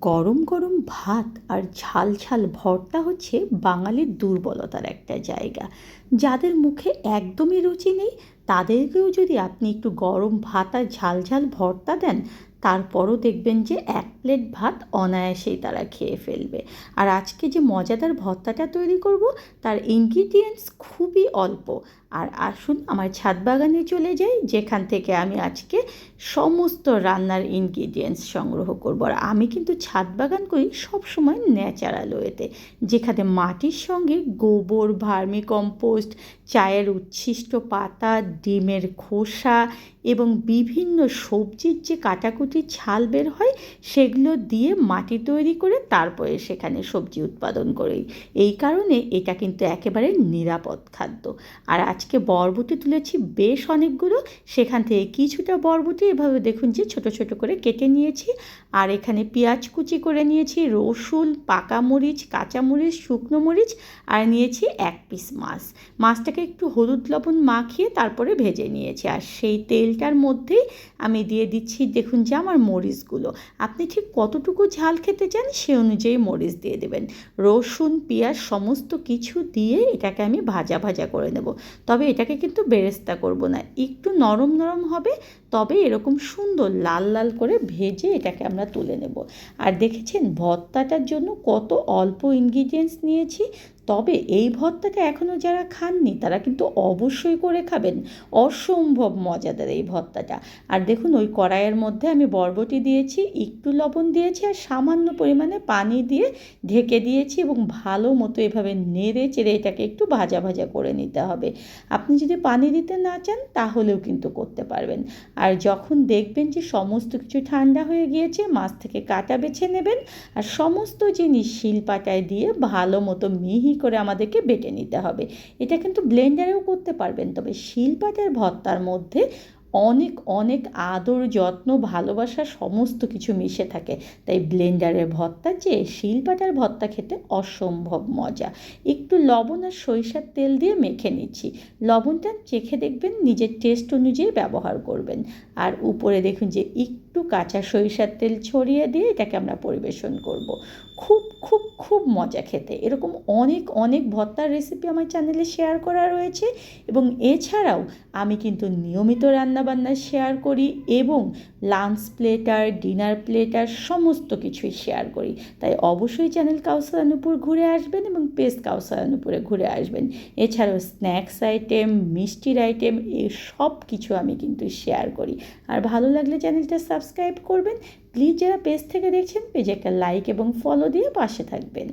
গরম গরম ভাত আর ঝাল ঝাল ভর্তা হচ্ছে বাঙালির দুর্বলতার একটা জায়গা। যাদের মুখে একদমই রুচি নেই, তাদেরকেও যদি আপনি একটু গরম ভাত আর ঝাল ঝাল ভর্তা দেন তারপরও দেখবেন যে এক প্লেট ভাত অনায়াসেই তারা খেয়ে ফেলবে। আর আজকে যে মজাদার ভর্তাটা তৈরি করব, তার ইনগ্রিডিয়েন্টস খুবই অল্প। আর আসুন আমার ছাদ বাগানে চলে যাই, যেখান থেকে আমি আজকে সমস্ত রান্নার ইনগ্রিডিয়েন্টস সংগ্রহ করব। আর আমি কিন্তু ছাদ বাগান করি সবসময় ন্যাচারাল ওয়েতে, যেখানে মাটির সঙ্গে গোবর ভার্মি কম্পোস্ট চায়ের উচ্ছিষ্ট পাতা, ডিমের খোসা এবং বিভিন্ন সবজির যে কাটাকুটি ছাল বের হয়, সেগুলো দিয়ে মাটি তৈরি করে তারপরে সেখানে সবজি উৎপাদন করে। এই কারণে এটা কিন্তু একেবারে নিরাপদ খাদ্য। আর আজকে বরবটি তুলেছি বেশ অনেকগুলো, সেখান থেকে কিছুটা বরবটি, এভাবে দেখুন যে ছোট ছোট করে কেটে নিয়েছি। আর এখানে পেঁয়াজ কুচি করে নিয়েছি, রসুন, পাকা মরিচ, কাঁচা মরিচ, শুকনো মরিচ, আর নিয়েছি এক পিস মাছ। মাছটাকে একটু হলুদ লবণ মাখিয়ে তারপরে ভেজে নিয়েছি। আর সেই তেলটার মধ্যেই আমি দিয়ে দিচ্ছি, দেখুন যে আমার মরিচগুলো। আপনি ঠিক কতটুকু ঝাল খেতে চান সে অনুযায়ী মরিচ দিয়ে দেবেন। রসুন, পেঁয়াজ সমস্ত কিছু দিয়ে এটাকে আমি ভাজা ভাজা করে নেব। তবে এটাকে কিন্তু বেরেস্তা করব না। একটু নরম নরম হবে, তবে এরকম সুন্দর লাল লাল করে ভেজে এটাকে আমরা তুলে নেব। আর দেখেছেন, ভর্তাটার জন্য কত অল্প ইনগ্রিডিয়েন্টস নিয়েছি তবে এই ভর্তাটা এখনও যারা খাননি, তারা কিন্তু অবশ্যই করে খাবেন। অসম্ভব মজাদার এই ভর্তাটা। আর দেখুন, ওই কড়াইয়ের মধ্যে আমি বরবটি দিয়েছি, একটু লবণ দিয়েছি আর সামান্য পরিমাণে পানি দিয়ে ঢেকে দিয়েছি এবং ভালো মতো এভাবে নেড়ে চেড়ে এটাকে একটু ভাজা ভাজা করে নিতে হবে। আপনি যদি পানি দিতে না চান, তাহলেও কিন্তু করতে পারবেন। আর যখন দেখবেন যে সমস্ত কিছু ঠান্ডা হয়ে গিয়েছে, মাছ থেকে কাটা বেছে নেবেন। আর সমস্ত জিনিস শিলপাটায় দিয়ে ভালো মতো মিহি করে আমাদেরকে বেটে নিতে হবে। এটা কিন্তু ব্লেন্ডারেও করতে পারবেন, তবে শিলপাটার ভর্তার মধ্যে অনেক অনেক আদর, যত্ন, ভালোবাসা সমস্ত কিছু মিশে থাকে। তাই ব্লেন্ডারের ভর্তার চেয়ে শিলপাটার ভর্তা খেতে অসম্ভব মজা। একটু লবণ আর সরিষার তেল দিয়ে মেখে নিচ্ছি। লবণটা চেখে দেখবেন, নিজের টেস্ট অনুযায়ী ব্যবহার করবেন। আর উপরে দেখুন যে একটু কাঁচা সরিষার তেল ছড়িয়ে দিয়ে এটাকে আমরা পরিবেশন করব। খুব খুব খুব মজা খেতে। এরকম অনেক অনেক ভর্তার রেসিপি আমার চ্যানেলে শেয়ার করা রয়েছে এবং এছাড়াও আমি কিন্তু নিয়মিত রান্নাবান্না শেয়ার করি এবং লাঞ্চ প্লেটার ডিনার প্লেটার সমস্ত কিছুই শেয়ার করি। তাই অবশ্যই চ্যানেল কাউসারানুপুর ঘুরে আসবেন এবং পেস্ট কাউসারানুপুরে ঘুরে আসবেন। এছাড়াও স্ন্যাক্স আইটেম মিষ্টির আইটেম এই সব কিছু আমি কিন্তু শেয়ার করি। আর ভালো লাগলে চ্যানেলটা সাবস্ক্রাইব করবেন। প্লিজ যারা পেজ থেকে দেখছেন পেজে একটা লাইক এবং ফলো দিয়ে পাশে থাকবেন।